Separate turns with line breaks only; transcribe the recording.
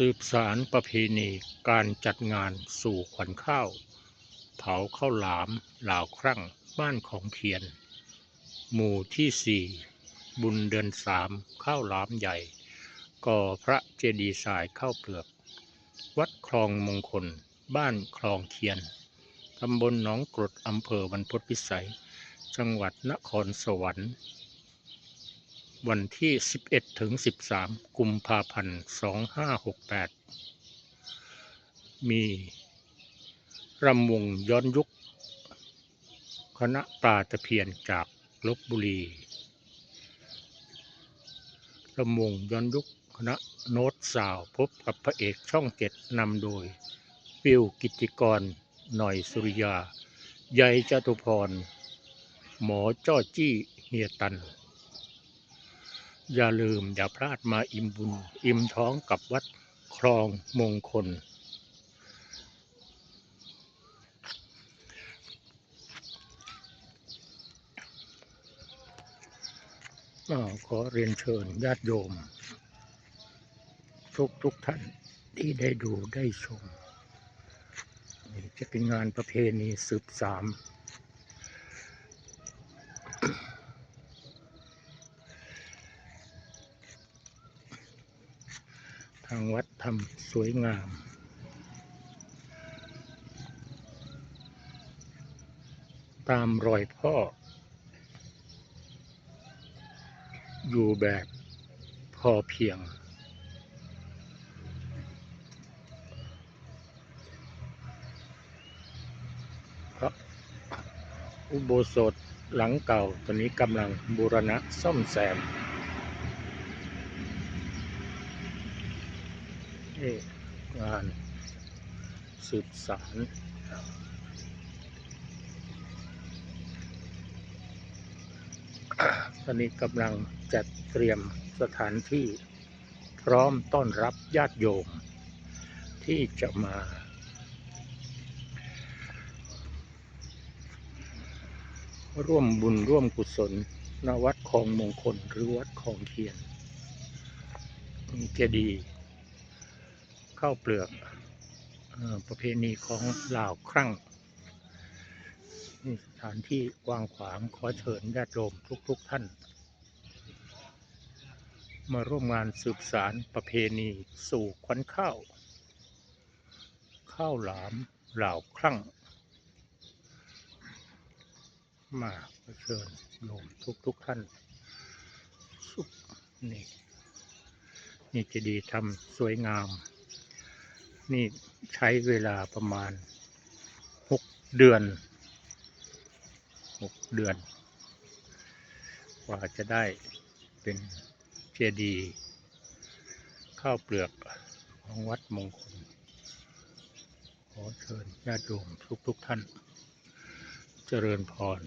สืบสารประเพณีการจัดงานสู่ขวัญข้าว เผาข้าวหลามหลาวครั่งบ้านของเขียน หมู่ที่สี่บุญเดือนสามข้าวหลามใหญ่ ก่อพระเจดีย์ทรายข้าวเปลือก วัดคลองมงคล บ้านคลองเคียนตำบลหนองกรดอำเภอบรรพตพิสัย จังหวัดนครสวรรค์ วันที่ 11 ถึง 13 กุมภาพันธ์ 2568 มีรำวงย้อนยุค คณะปลาตะเพียนจากลบบุรีรำวงย้อนยุคคณะโน้ตสาวพบกับพระเอกช่องเจ็ดนำโดยฟิวกิตติกร หน่อยสุริยา ใยจตุพร หมอจ้อจี้เฮียตัน อย่าลืมอย่าพลาดมาอิ่มบุญ อิ่มท้องกับวัดคลองมงคลก็ขอเรียนเชิญญาติโยม ทุกทุกท่านที่ได้ดูได้ชมนี่จะเป็นงานประเพณีสืบสาม ทางวัดทำสวยงาม ตามรอยพ่อ อยู่แบบพอเพียง พระอุโบสถหลังเก่าตอนนี้กำลังบูรณะซ่อมแซม นี่งานสืบสารตอนนี้กำลังจัดเตรียมสถานที่พร้อมต้อนรับญาติโยม ที่จะมาร่วมบุญร่วมกุศลณวัดคลองมงคลหรือวัดคลองเทียนมีเจดีย์ ข้าวเปลือกประเพณีของลาวครั่งนี่สถานที่กว้างขวางขอเชิญญาติโยมทุกๆทท่าน มาร่วมงานสืบสารประเพณีสู่ขวัญข้าว ข้าวหลามเหล่าครั่ง มาขอเชิญโยมทุกทุกๆท่านสุขนี่นี่จะดีทำสวยงาม นี่ใช้เวลาประมาณหกเดือนหกเดือน กว่าจะได้เป็นเจดีย์ข้าวเปลือกของวัดมงคล ขอเชิญญาติโยมทุกๆทท่าน เจริญพร